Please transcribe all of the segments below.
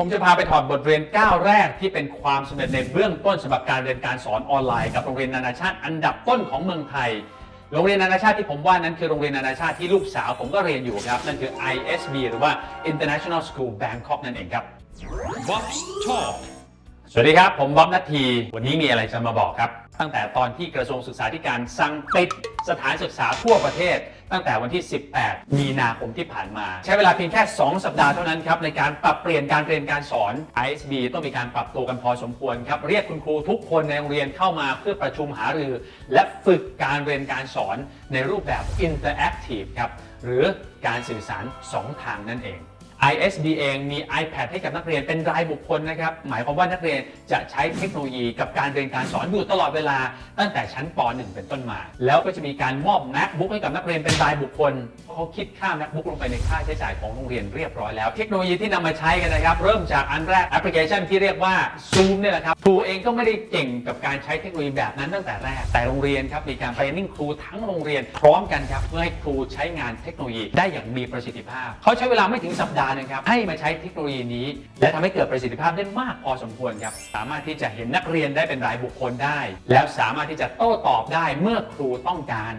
ผมจะพาไปถอดบทเรียนก้าวแรกที่เป็นความสำเร็จในเบื้องต้นสำหรับการเรียนการสอนออนไลน์กับโรงเรียนนานาชาติอันดับต้นของเมืองไทย โรงเรียนนานาชาติที่ผมว่านั้นคือโรงเรียนนานาชาติที่ลูกสาวผมก็เรียนอยู่ครับ นั่นคือ ISB หรือว่า International School Bangkok นั่นเองครับ Box Talk สวัสดีครับ ผมบ๊อบนัทที วันนี้มีอะไรจะมาบอกครับ ตั้งแต่ตอนที่กระทรวงศึกษาธิการสั่งปิดสถานศึกษาทั่วประเทศ ตั้งแต่วันที่ 18 มีนาคมที่ผ่านมา ใช้เวลาเพียงแค่ 2 สัปดาห์เท่านั้นครับในการปรับเปลี่ยนการเรียนการสอน ISB ต้องมีการปรับตัวกันพอสมควรครับ เรียกคุณครูทุกคนในโรงเรียนเข้ามาเพื่อประชุมหารือ และฝึกการเรียนการสอนในรูปแบบ interactive ครับหรือการสื่อสาร 2 ทางนั่นเอง ISD เองมี iPad ให้กับนักเรียนเป็นรายบุคคลนะครับ หมายความว่านักเรียนจะใช้เทคโนโลยีกับการเรียนการสอนอยู่ตลอดเวลา ตั้งแต่ชั้นป .1 เป็นต้นมา แล้วก็จะมีการมอบ MacBook ให้กับนักเรียนเป็นรายบุคคลเขาคิดค่า MacBook ลงไปในค่าใช้จ่ายของโรงเรียนเรียบร้อยแล้ว เทคโนโลยีที่นำมาใช้กันนะครับ เริ่มจากอันแรกแอปพลิเคชันที่เรียกว่า Zoom เนี่ยแหละครับครูเองก็ไม่ได้เก่งกับการใช้เทคโนโลยีแบบนั้นตั้งแต่แรก แต่โรงเรียนครับมีการ training ครูทั้งโรงเรียน พร้อมกันครับเพื่อให้ครูใช้งานเทคโนโลยีได้อย่างมีประสิทธิภาพ เขาใช้เวลาไม่ถึงสัปดาห์นะครับ ให้มาใช้เทคโนโลยีนี้ และทำให้เกิดประสิทธิภาพได้มากพอสมควรครับสามารถที่จะเห็นนักเรียนได้เป็นรายบุคคลได้ แล้วสามารถที่จะโต้ตอบได้เมื่อครูต้องการ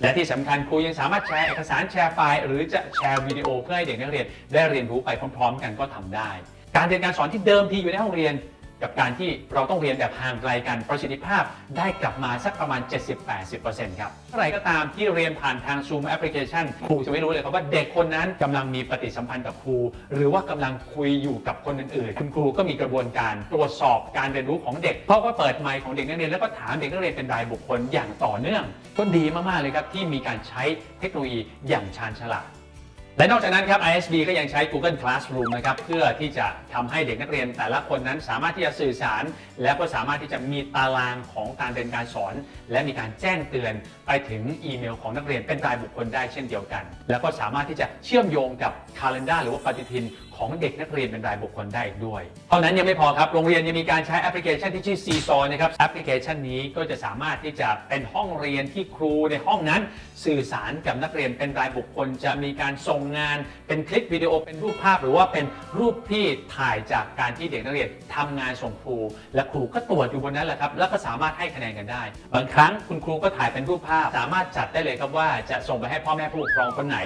และที่สำคัญครูยังสามารถแชร์เอกสารแชร์ไฟล์หรือจะแชร์วิดีโอเพื่อให้เด็กนักเรียนได้เรียนรู้ไปพร้อม ๆ กันก็ทำได้ การเรียนการสอนที่เดิมทีอยู่ในห้องเรียน กับการที่เราต้องเรียนแบบห่างไกลกันประสิทธิภาพได้กลับมาสักประมาณ 70-80%ครับเมื่อไหร่ก็ตามที่เรียนผ่านทาง Zoom แอปพลิเคชันครูจะไม่รู้เลยครับว่าเด็กคนนั้นกำลังมีปฏิสัมพันธ์กับครู หรือว่ากำลังคุยอยู่กับคนอื่นๆ คุณครูก็มีกระบวนการตรวจสอบการเรียนรู้ของเด็กเพราะว่าเปิดไมค์ของเด็กนักเรียนแล้วก็ถามเด็กนักเรียนเป็นรายบุคคลอย่างต่อเนื่องก็ดีมากๆเลยครับที่มีการใช้เทคโนโลยีอย่างชาญฉลาด และนอกจากนั้นครับ ISB ก็ยังใช้ Google Classroom นะครับเพื่อที่จะทำให้เด็กนักเรียน แต่ละคนนั้นสามารถที่จะสื่อสาร และก็สามารถที่จะมีตารางของการเรียนการสอน และมีการแจ้งเตือนไปถึงอีเมลของนักเรียนเป็นรายบุคคลได้เช่นเดียวกัน แล้วก็สามารถที่จะเชื่อมโยงกับ Calendar หรือว่าปฏิทิน ของเด็กนักเรียนเป็นรายบุคคลได้อีกด้วย เท่านั้นยังไม่พอครับ โรงเรียนยังมีการใช้แอปพลิเคชันที่ชื่อ Seesaw นะครับ แอปพลิเคชันนี้ก็จะสามารถที่จะเป็นห้องเรียนที่ครูในห้องนั้น สื่อสารกับนักเรียนเป็นรายบุคคล จะมีการส่งงาน เป็นคลิปวิดีโอ เป็นรูปภาพ หรือว่าเป็นรูปที่ถ่ายจากการที่เด็กนักเรียนทำงานส่งครู และครูก็ตรวจอยู่บนนั้นแหละครับ แล้วก็สามารถให้คะแนนกันได้ บางครั้งคุณครูก็ถ่ายเป็นรูปภาพ สามารถจัดได้เลยครับว่าจะส่งไปให้พ่อแม่ผู้ปกครองคนไหน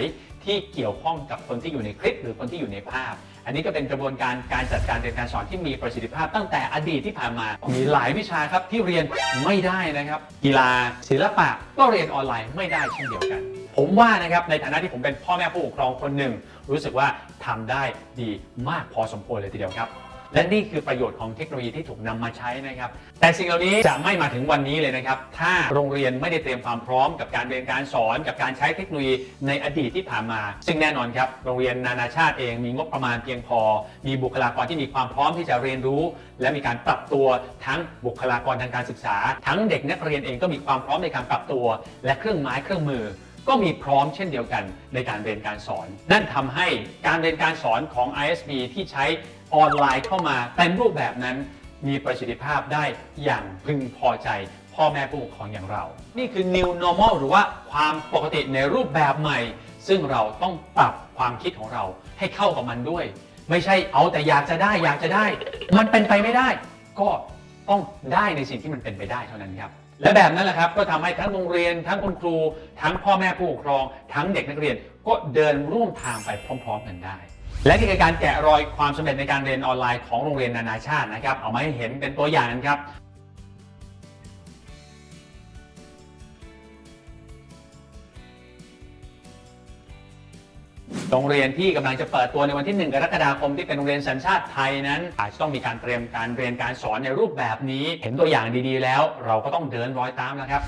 ที่เกี่ยวข้องกับคนที่อยู่ในคลิปหรือคนที่อยู่ในภาพ อันนี้ก็เป็นกระบวนการการจัดการเรียนการสอนที่มีประสิทธิภาพตั้งแต่อดีตที่ผ่านมา มีหลายวิชาครับที่เรียนไม่ได้นะครับ กีฬาศิลปะก็เรียนออนไลน์ไม่ได้เช่นเดียวกัน ผมว่านะครับในฐานะที่ผมเป็นพ่อแม่ผู้ปกครองคนหนึ่ง รู้สึกว่าทำได้ดีมากพอสมควรเลยทีเดียวครับ และนี่คือประโยชน์ของเทคโนโลยีที่ถูกนำมาใช้นะครับ แต่สิ่งเหล่านี้จะไม่มาถึงวันนี้เลยนะครับ ถ้าโรงเรียนไม่ได้เตรียมความพร้อมกับการเรียนการสอนกับการใช้เทคโนโลยีในอดีตที่ผ่านมา ซึ่งแน่นอนครับ โรงเรียนนานาชาติเองมีงบประมาณเพียงพอ มีบุคลากรที่มีความพร้อมที่จะเรียนรู้ และมีการปรับตัวทั้งบุคลากรทางการศึกษา ทั้งเด็กนักเรียนเองก็มีความพร้อมในการปรับตัว และเครื่องไม้เครื่องมือก็มีพร้อมเช่นเดียวกันในการเรียนการสอน นั่นทำให้การเรียนการสอนของ ISB ที่ใช้ ออนไลน์เข้ามาเต็มรูปแบบนั้น มีประสิทธิภาพได้อย่างพึงพอใจ พ่อแม่ผู้ปกครองอย่างเรา นี่คือ new normal หรือว่าความปกติในรูปแบบใหม่ ซึ่งเราต้องปรับความคิดของเราให้เข้ากับมันด้วย ไม่ใช่เอาแต่อยากจะได้อยากจะได้ มันเป็นไปไม่ได้ ก็ต้องได้ในสิ่งที่มันเป็นไปได้เท่านั้นครับและแบบนั้นแหละครับก็ทำให้ทั้งโรงเรียน ทั้งคุณครู ทั้งพ่อแม่ผู้ปกครอง ทั้งเด็กนักเรียนก็เดินร่วมทางไปพร้อม ๆ กันได้ และนี่คือการแกะรอยความสำเร็จในการเรียนออนไลน์ของโรงเรียนนานาชาตินะครับ เอามาให้เห็นเป็นตัวอย่างกันครับโรงเรียนที่กำลังจะเปิดตัวในวันที่ 1 กรกฎาคมที่เป็นโรงเรียนสัญชาติไทยนั้น อาจจะต้องมีการเตรียมการเรียนการสอนในรูปแบบนี้ เห็นตัวอย่างดีๆ แล้ว เราก็ต้องเดินรอยตามนะครับ